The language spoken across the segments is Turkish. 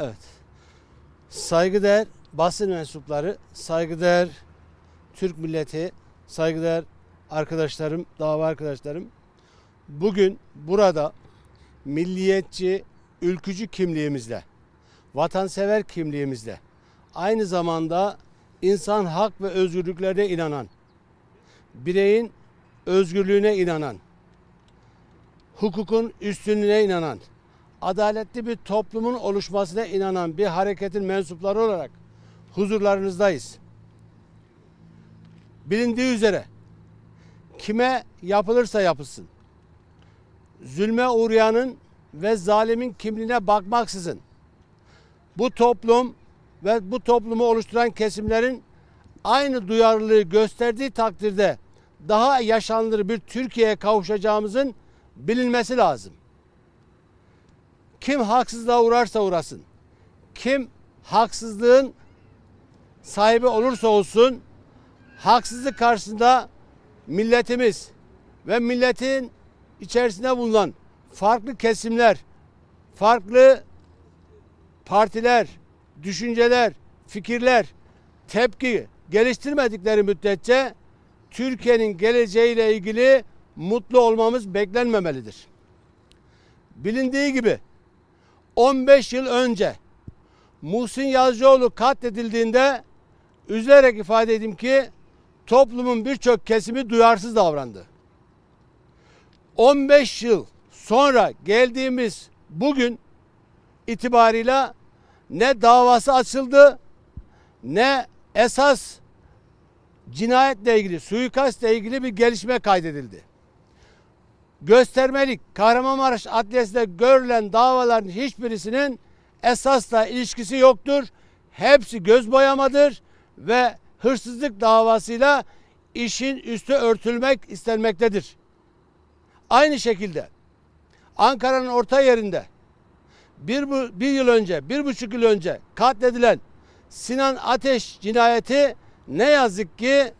Evet. Saygıdeğer basın mensupları, saygıdeğer Türk milleti, saygıdeğer arkadaşlarım, dava arkadaşlarım. Bugün burada milliyetçi, ülkücü kimliğimizle, vatansever kimliğimizle, aynı zamanda insan hak ve özgürlüklerine inanan, bireyin özgürlüğüne inanan, hukukun üstünlüğüne inanan, adaletli bir toplumun oluşmasına inanan bir hareketin mensupları olarak huzurlarınızdayız. Bilindiği üzere kime yapılırsa yapılsın, zulme uğrayanın ve zalimin kimliğine bakmaksızın bu toplum ve bu toplumu oluşturan kesimlerin aynı duyarlılığı gösterdiği takdirde daha yaşanılır bir Türkiye'ye kavuşacağımızın bilinmesi lazım. Kim haksızlığa uğrarsa uğrasın, kim haksızlığın sahibi olursa olsun, haksızlık karşısında milletimiz ve milletin içerisinde bulunan farklı kesimler, farklı partiler, düşünceler, fikirler, tepki geliştirmedikleri müddetçe Türkiye'nin geleceğiyle ilgili mutlu olmamız beklenmemelidir. Bilindiği gibi 15 yıl önce Muhsin Yazıcıoğlu katledildiğinde üzülerek ifade edeyim ki toplumun birçok kesimi duyarsız davrandı. 15 yıl sonra geldiğimiz bugün itibarıyla ne davası açıldı ne esas cinayetle ilgili, suikastla ilgili bir gelişme kaydedildi. Göstermelik Kahramanmaraş Adliyesi'nde görülen davaların hiçbirisinin esasla ilişkisi yoktur. Hepsi göz boyamadır ve hırsızlık davasıyla işin üstü örtülmek istenmektedir. Aynı şekilde Ankara'nın orta yerinde bir, bir yıl önce, bir buçuk yıl önce katledilen Sinan Ateş cinayeti ne yazık ki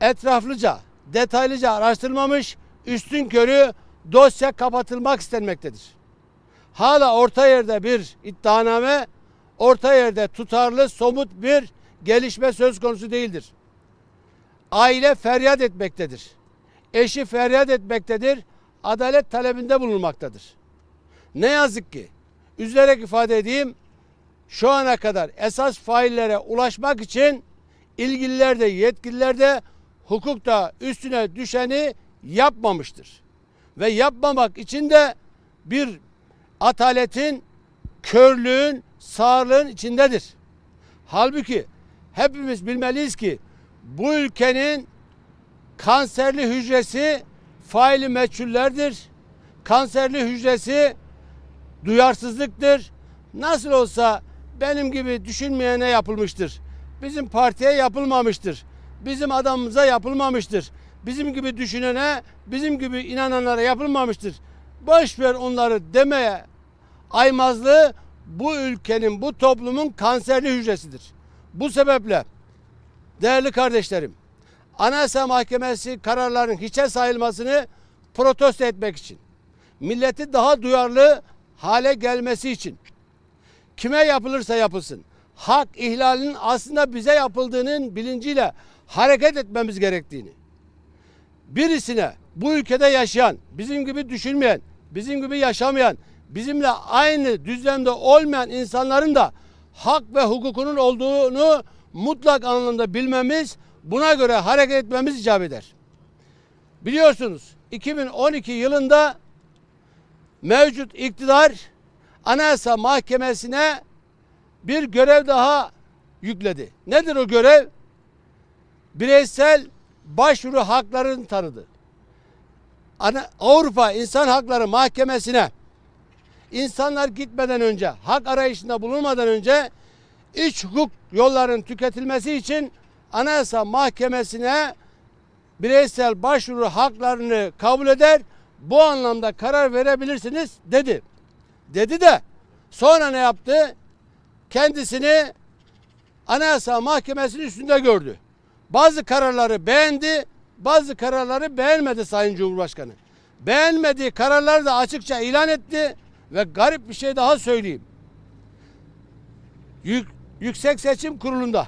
etraflıca, detaylıca araştırılmamış, üstün körü dosya kapatılmak istenmektedir. Hala orta yerde bir iddianame, orta yerde tutarlı, somut bir gelişme söz konusu değildir. Aile feryat etmektedir. Eşi feryat etmektedir. Adalet talebinde bulunmaktadır. Ne yazık ki üzülerek ifade edeyim şu ana kadar esas faillere ulaşmak için ilgililer de yetkililer de hukukta üstüne düşeni yapmamıştır. Ve yapmamak için de bir ataletin, körlüğün, sağırlığın içindedir. Halbuki hepimiz bilmeliyiz ki bu ülkenin kanserli hücresi faili meçhullerdir. Kanserli hücresi duyarsızlıktır. Nasıl olsa benim gibi düşünmeyene yapılmıştır. Bizim partiye yapılmamıştır. Bizim adamımıza yapılmamıştır. Bizim gibi düşünene, bizim gibi inananlara yapılmamıştır. Boş ver onları demeye aymazlığı bu ülkenin, bu toplumun kanserli hücresidir. Bu sebeple değerli kardeşlerim, Anayasa Mahkemesi kararlarının hiçe sayılmasını protesto etmek için, milleti daha duyarlı hale gelmesi için, kime yapılırsa yapılsın, hak ihlalinin aslında bize yapıldığının bilinciyle hareket etmemiz gerektiğini, birisine bu ülkede yaşayan, bizim gibi düşünmeyen, bizim gibi yaşamayan, bizimle aynı düzlemde olmayan insanların da hak ve hukukunun olduğunu mutlak anlamda bilmemiz, buna göre hareket etmemiz icap eder. Biliyorsunuz 2012 yılında mevcut iktidar Anayasa Mahkemesi'ne bir görev daha yükledi. Nedir o görev? Bireysel başvuru haklarını tanıdı. Ana- Avrupa İnsan Hakları Mahkemesi'ne insanlar gitmeden önce, hak arayışında bulunmadan önce iç hukuk yollarının tüketilmesi için Anayasa Mahkemesi'ne bireysel başvuru haklarını kabul eder. Bu anlamda karar verebilirsiniz dedi. Dedi de sonra ne yaptı? Kendisini Anayasa Mahkemesi'nin üstünde gördü. Bazı kararları beğendi, bazı kararları beğenmedi Sayın Cumhurbaşkanı. Beğenmediği kararları da açıkça ilan etti ve garip bir şey daha söyleyeyim. Yük- Yüksek Seçim Kurulu'nda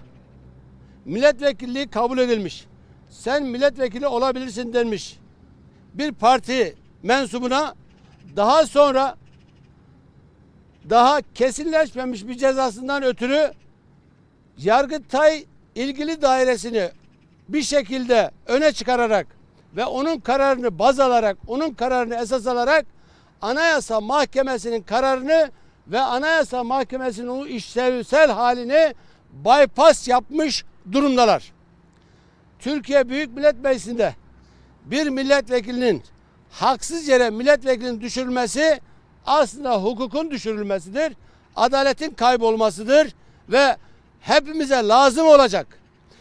milletvekilliği kabul edilmiş. Sen milletvekili olabilirsin denmiş. Bir parti mensubuna daha sonra daha kesinleşmemiş bir cezasından ötürü Yargıtay ilgili dairesini bir şekilde öne çıkararak ve onun kararını baz alarak, onun kararını esas alarak Anayasa Mahkemesi'nin kararını ve Anayasa Mahkemesi'nin o işlevsel halini bypass yapmış durumdalar. Türkiye Büyük Millet Meclisi'nde bir milletvekilinin haksız yere milletvekilinin düşürülmesi aslında hukukun düşürülmesidir. Adaletin kaybolmasıdır ve hepimize lazım olacak.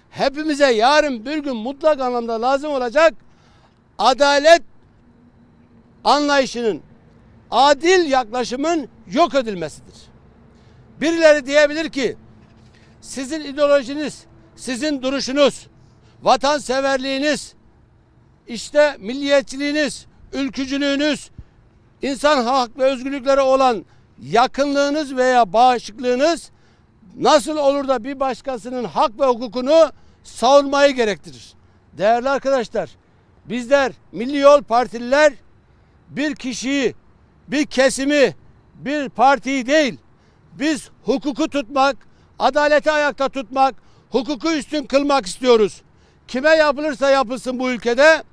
Hepimize yarın bir gün mutlak anlamda lazım olacak adalet anlayışının adil yaklaşımın yok edilmesidir. Birileri diyebilir ki sizin ideolojiniz, sizin duruşunuz, vatanseverliğiniz, işte milliyetçiliğiniz, ülkücülüğünüz, insan hak ve özgürlüklere olan yakınlığınız veya bağışıklığınız nasıl olur da bir başkasının hak ve hukukunu savunmayı gerektirir. Değerli arkadaşlar, bizler Milli Yol Partililer bir kişiyi, bir kesimi, bir partiyi değil, biz hukuku tutmak, adaleti ayakta tutmak, hukuku üstün kılmak istiyoruz. Kime yapılırsa yapılsın bu ülkede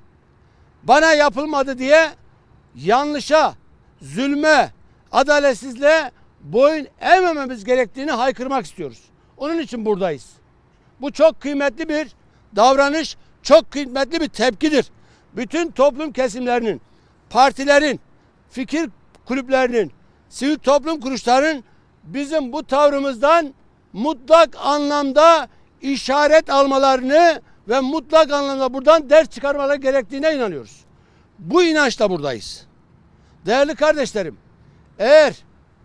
bana yapılmadı diye yanlışa, zulme, adaletsizliğe boyun eğmememiz gerektiğini haykırmak istiyoruz. Onun için buradayız. Bu çok kıymetli bir davranış, çok kıymetli bir tepkidir. Bütün toplum kesimlerinin, partilerin, fikir kulüplerinin, sivil toplum kuruluşlarının bizim bu tavrımızdan mutlak anlamda işaret almalarını ve mutlak anlamda buradan ders çıkarmaları gerektiğine inanıyoruz. Bu inançla buradayız. Değerli kardeşlerim, eğer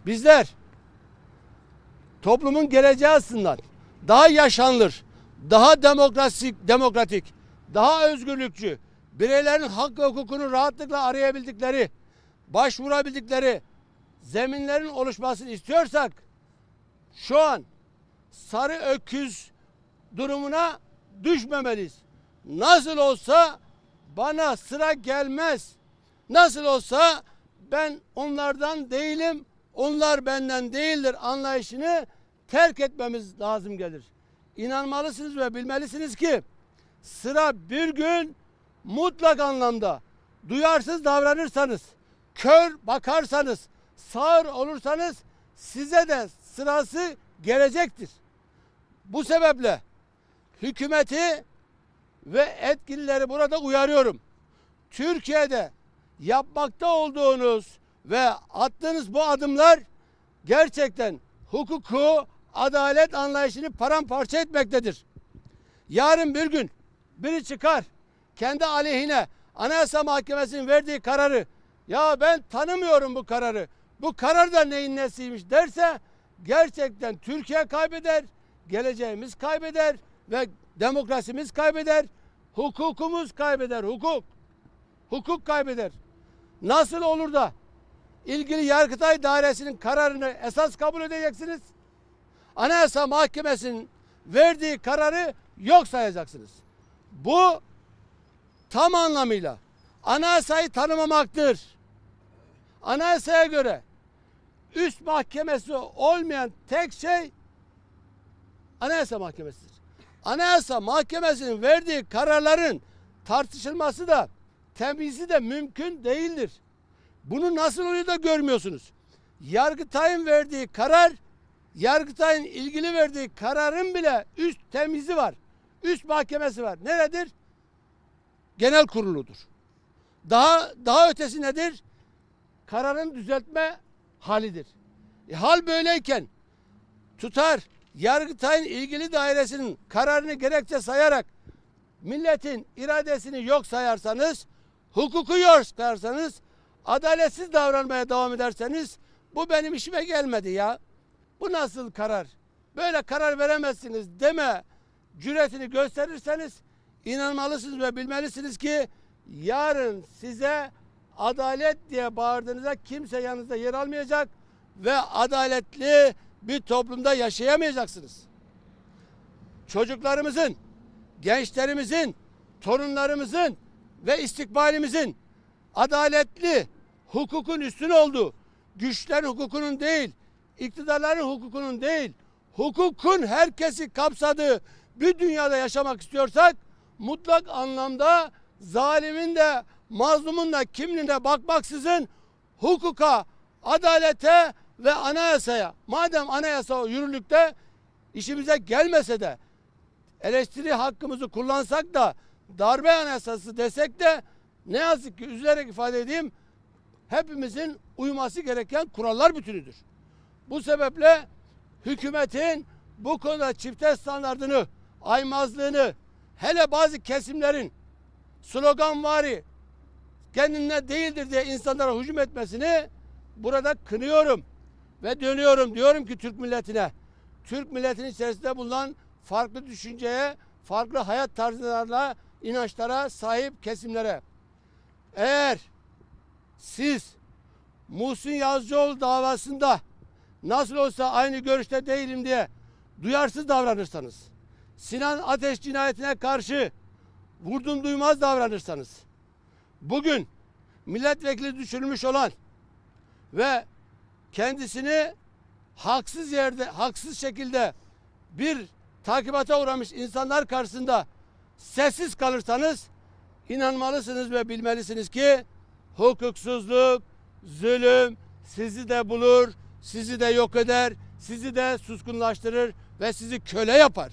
bizler toplumun geleceği açısından daha yaşanılır, daha demokratik, demokratik, daha özgürlükçü, bireylerin hak ve hukukunu rahatlıkla arayabildikleri, başvurabildikleri zeminlerin oluşmasını istiyorsak şu an sarı öküz durumuna düşmemeliyiz. Nasıl olsa bana sıra gelmez. Nasıl olsa ben onlardan değilim, onlar benden değildir anlayışını terk etmemiz lazım gelir. İnanmalısınız ve bilmelisiniz ki sıra bir gün mutlak anlamda duyarsız davranırsanız, kör bakarsanız, sağır olursanız size de sırası gelecektir. Bu sebeple hükümeti ve etkilileri burada uyarıyorum. Türkiye'de yapmakta olduğunuz ve attığınız bu adımlar gerçekten hukuku, adalet anlayışını paramparça etmektedir. Yarın bir gün biri çıkar kendi aleyhine Anayasa Mahkemesi'nin verdiği kararı ya ben tanımıyorum bu kararı. Bu karar da neyin nesiymiş derse gerçekten Türkiye kaybeder, geleceğimiz kaybeder ve demokrasimiz kaybeder, hukukumuz kaybeder, hukuk. Hukuk kaybeder. Nasıl olur da ilgili Yargıtay Dairesi'nin kararını esas kabul edeceksiniz? Anayasa Mahkemesi'nin verdiği kararı yok sayacaksınız. Bu tam anlamıyla anayasayı tanımamaktır. Anayasaya göre üst mahkemesi olmayan tek şey Anayasa Mahkemesi'dir. Anayasa Mahkemesi'nin verdiği kararların tartışılması da temizi de mümkün değildir. Bunu nasıl oluyor da görmüyorsunuz? Yargıtay'ın verdiği karar, Yargıtay'ın ilgili verdiği kararın bile üst temizi var. Üst mahkemesi var. Neredir? Genel kuruludur. Daha daha ötesi nedir? Kararın düzeltme halidir. E, hal böyleyken tutar Yargıtay'ın ilgili dairesinin kararını gerekçe sayarak milletin iradesini yok sayarsanız, hukuku yok sayarsanız, adaletsiz davranmaya devam ederseniz bu benim işime gelmedi ya. Bu nasıl karar? Böyle karar veremezsiniz deme cüretini gösterirseniz inanmalısınız ve bilmelisiniz ki yarın size adalet diye bağırdığınızda kimse yanınızda yer almayacak ve adaletli bir toplumda yaşayamayacaksınız. Çocuklarımızın, gençlerimizin, torunlarımızın ve istikbalimizin adaletli, hukukun üstün olduğu, güçlerin hukukunun değil, iktidarların hukukunun değil, hukukun herkesi kapsadığı bir dünyada yaşamak istiyorsak mutlak anlamda zalimin de mazlumun da kimliğine bakmaksızın hukuka, adalete ve anayasaya madem anayasa yürürlükte işimize gelmese de eleştiri hakkımızı kullansak da darbe anayasası desek de ne yazık ki üzülerek ifade edeyim hepimizin uyması gereken kurallar bütünüdür. Bu sebeple hükümetin bu konuda çifte standartını, aymazlığını, hele bazı kesimlerin sloganvari kendine değildir diye insanlara hücum etmesini burada kınıyorum. Ve dönüyorum diyorum ki Türk milletine, Türk milletinin içerisinde bulunan farklı düşünceye, farklı hayat tarzlarına, inançlara sahip kesimlere. Eğer siz Muhsin Yazıcıoğlu davasında nasıl olsa aynı görüşte değilim diye duyarsız davranırsanız, Sinan Ateş cinayetine karşı vurdum duymaz davranırsanız, bugün milletvekili düşürülmüş olan ve kendisini haksız yerde, haksız şekilde bir takibata uğramış insanlar karşısında sessiz kalırsanız inanmalısınız ve bilmelisiniz ki hukuksuzluk, zulüm sizi de bulur, sizi de yok eder, sizi de suskunlaştırır ve sizi köle yapar.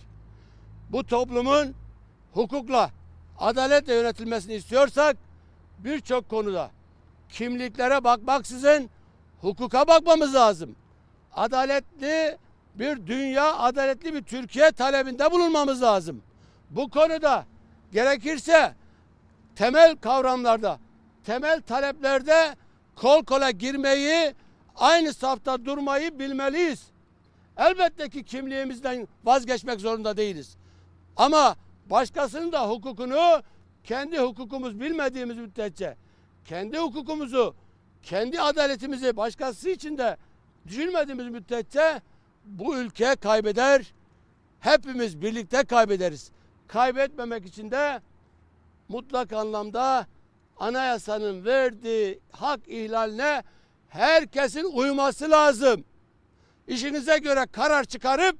Bu toplumun hukukla, adaletle yönetilmesini istiyorsak birçok konuda kimliklere bakmaksızın hukuka bakmamız lazım. Adaletli bir dünya, adaletli bir Türkiye talebinde bulunmamız lazım. Bu konuda gerekirse temel kavramlarda, temel taleplerde kol kola girmeyi, aynı safta durmayı bilmeliyiz. Elbette ki kimliğimizden vazgeçmek zorunda değiliz. Ama başkasının da hukukunu kendi hukukumuz bilmediğimiz müddetçe kendi hukukumuzu, kendi adaletimizi başkası için de düşünmediğimiz müddetçe bu ülke kaybeder. Hepimiz birlikte kaybederiz. Kaybetmemek için de mutlak anlamda anayasanın verdiği hak ihlaline herkesin uyması lazım. İşinize göre karar çıkarıp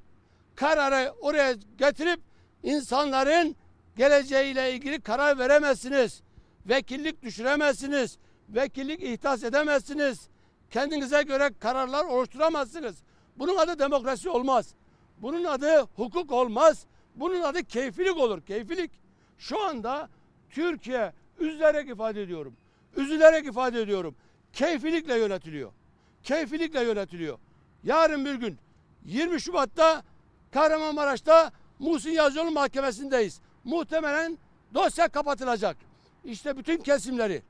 kararı oraya getirip insanların geleceğiyle ilgili karar veremezsiniz. Vekillik düşüremezsiniz. Vekillik ihtas edemezsiniz. Kendinize göre kararlar oluşturamazsınız. Bunun adı demokrasi olmaz. Bunun adı hukuk olmaz. Bunun adı keyfilik olur. Keyfilik. Şu anda Türkiye üzülerek ifade ediyorum. Üzülerek ifade ediyorum. Keyfilikle yönetiliyor. Keyfilikle yönetiliyor. Yarın bir gün 20 Şubat'ta Kahramanmaraş'ta Muhsin Yazıcıoğlu mahkemesindeyiz. Muhtemelen dosya kapatılacak. İşte bütün kesimleri,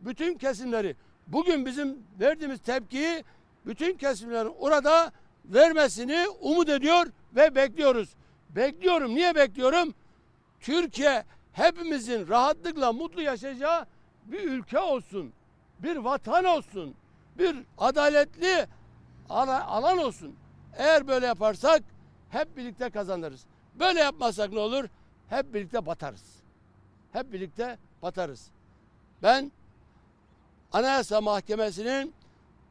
bütün kesimleri bugün bizim verdiğimiz tepkiyi bütün kesimlerin orada vermesini umut ediyor ve bekliyoruz. Bekliyorum. Niye bekliyorum? Türkiye hepimizin rahatlıkla mutlu yaşayacağı bir ülke olsun. Bir vatan olsun. Bir adaletli ala- alan olsun. Eğer böyle yaparsak hep birlikte kazanırız. Böyle yapmazsak ne olur? Hep birlikte batarız. Hep birlikte batarız. Ben Anayasa Mahkemesi'nin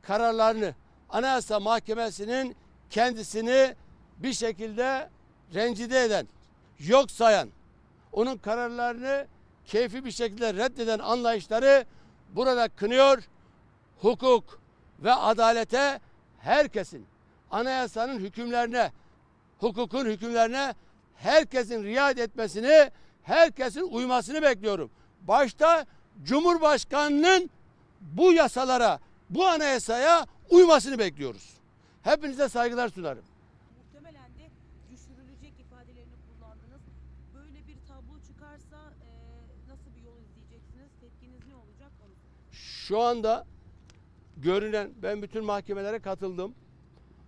kararlarını, Anayasa Mahkemesi'nin kendisini bir şekilde rencide eden, yok sayan, onun kararlarını keyfi bir şekilde reddeden anlayışları burada kınıyor. Hukuk ve adalete herkesin, anayasanın hükümlerine, hukukun hükümlerine herkesin riayet etmesini, herkesin uymasını bekliyorum. Başta Cumhurbaşkanının bu yasalara, bu anayasaya uymasını bekliyoruz. Hepinize saygılar sunarım. Muhtemelen de düşürülecek ifadelerini kullandınız. Böyle bir tablo çıkarsa e, nasıl bir yol izleyeceksiniz? Tepkiniz ne olacak? Onu Şu anda görünen, ben bütün mahkemelere katıldım.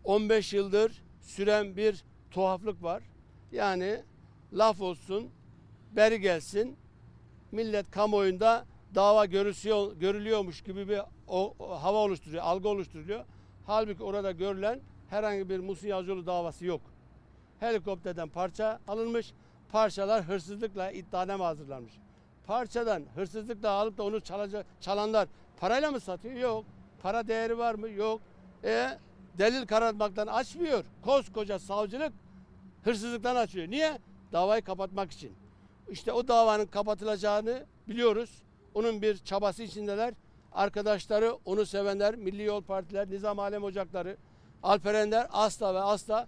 15 yıldır süren bir tuhaflık var. Yani laf olsun, beri gelsin. Millet kamuoyunda dava görülüyor, görülüyormuş gibi bir o, o hava oluşturuyor, algı oluşturuyor. Halbuki orada görülen herhangi bir Musun Yazıcıoğlu davası yok. Helikopterden parça alınmış. Parçalar hırsızlıkla iddianame hazırlanmış. Parçadan hırsızlıkla alıp da onu çalacak, çalanlar parayla mı satıyor? Yok. Para değeri var mı? Yok. E delil karartmaktan açmıyor. Koskoca savcılık hırsızlıktan açıyor. Niye? Davayı kapatmak için. İşte o davanın kapatılacağını biliyoruz. Onun bir çabası içindeler. Arkadaşları, onu sevenler, Milli Yol Partiler, Nizam Alem Ocakları, Alperenler asla ve asla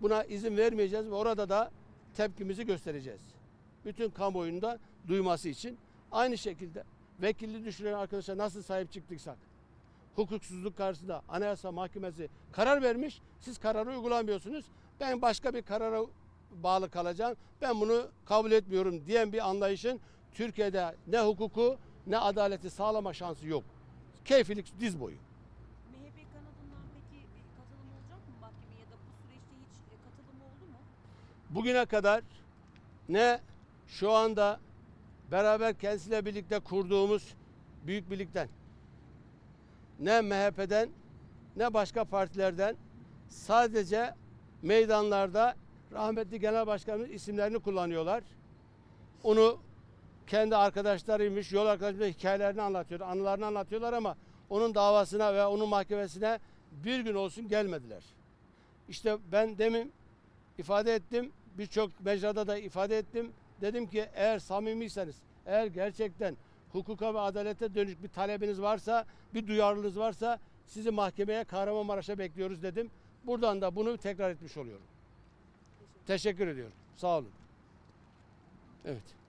buna izin vermeyeceğiz ve orada da tepkimizi göstereceğiz. Bütün kamuoyunda da duyması için. Aynı şekilde vekilli düşüren arkadaşa nasıl sahip çıktıysak, hukuksuzluk karşısında Anayasa Mahkemesi karar vermiş, siz kararı uygulamıyorsunuz. Ben başka bir karara bağlı kalacağım. Ben bunu kabul etmiyorum diyen bir anlayışın Türkiye'de ne hukuku ne adaleti sağlama şansı yok. Keyfilik diz boyu. MHP kanadından peki bir katılım olacak mı mahkemeye ya da bu süreçte hiç e, katılım oldu mu? Bugüne kadar ne şu anda beraber kendisiyle birlikte kurduğumuz Büyük Birlik'ten ne MHP'den ne başka partilerden sadece meydanlarda rahmetli genel başkanımız isimlerini kullanıyorlar. Onu kendi arkadaşlarıymış, yol arkadaşlarıymış hikayelerini anlatıyor, anılarını anlatıyorlar ama onun davasına ve onun mahkemesine bir gün olsun gelmediler. İşte ben demin ifade ettim. Birçok mecrada da ifade ettim. Dedim ki eğer samimiyseniz, eğer gerçekten hukuka ve adalete dönük bir talebiniz varsa, bir duyarlılığınız varsa sizi mahkemeye Kahramanmaraş'a bekliyoruz dedim. Buradan da bunu tekrar etmiş oluyorum. Teşekkür ediyorum. Sağ olun. Evet.